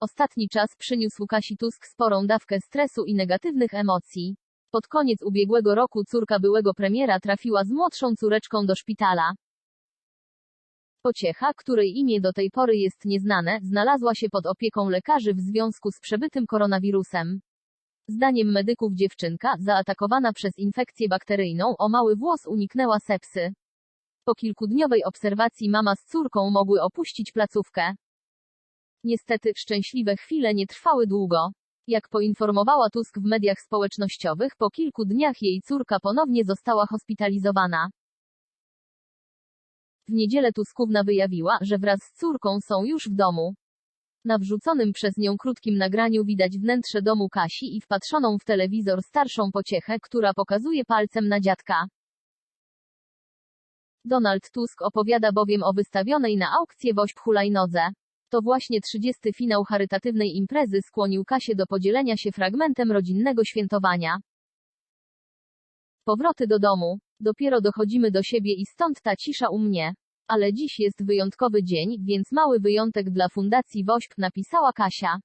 Ostatni czas przyniósł Kasi Tusk sporą dawkę stresu i negatywnych emocji. Pod koniec ubiegłego roku córka byłego premiera trafiła z młodszą córeczką do szpitala. Pociecha, której imię do tej pory jest nieznane, znalazła się pod opieką lekarzy w związku z przebytym koronawirusem. Zdaniem medyków dziewczynka, zaatakowana przez infekcję bakteryjną o mały włos uniknęła sepsy. Po kilkudniowej obserwacji mama z córką mogły opuścić placówkę. Niestety, szczęśliwe chwile nie trwały długo. Jak poinformowała Tusk w mediach społecznościowych, po kilku dniach jej córka ponownie została hospitalizowana. W niedzielę Tuskówna wyjawiła, że wraz z córką są już w domu. Na wrzuconym przez nią krótkim nagraniu widać wnętrze domu Kasi i wpatrzoną w telewizor starszą pociechę, która pokazuje palcem na dziadka. Donald Tusk opowiada bowiem o wystawionej na aukcję woźb hulajnodze. To właśnie 30. finał charytatywnej imprezy skłonił Kasię do podzielenia się fragmentem rodzinnego świętowania. Powroty do domu. Dopiero dochodzimy do siebie i stąd ta cisza u mnie. Ale dziś jest wyjątkowy dzień, więc mały wyjątek dla Fundacji WOŚP napisała Kasia.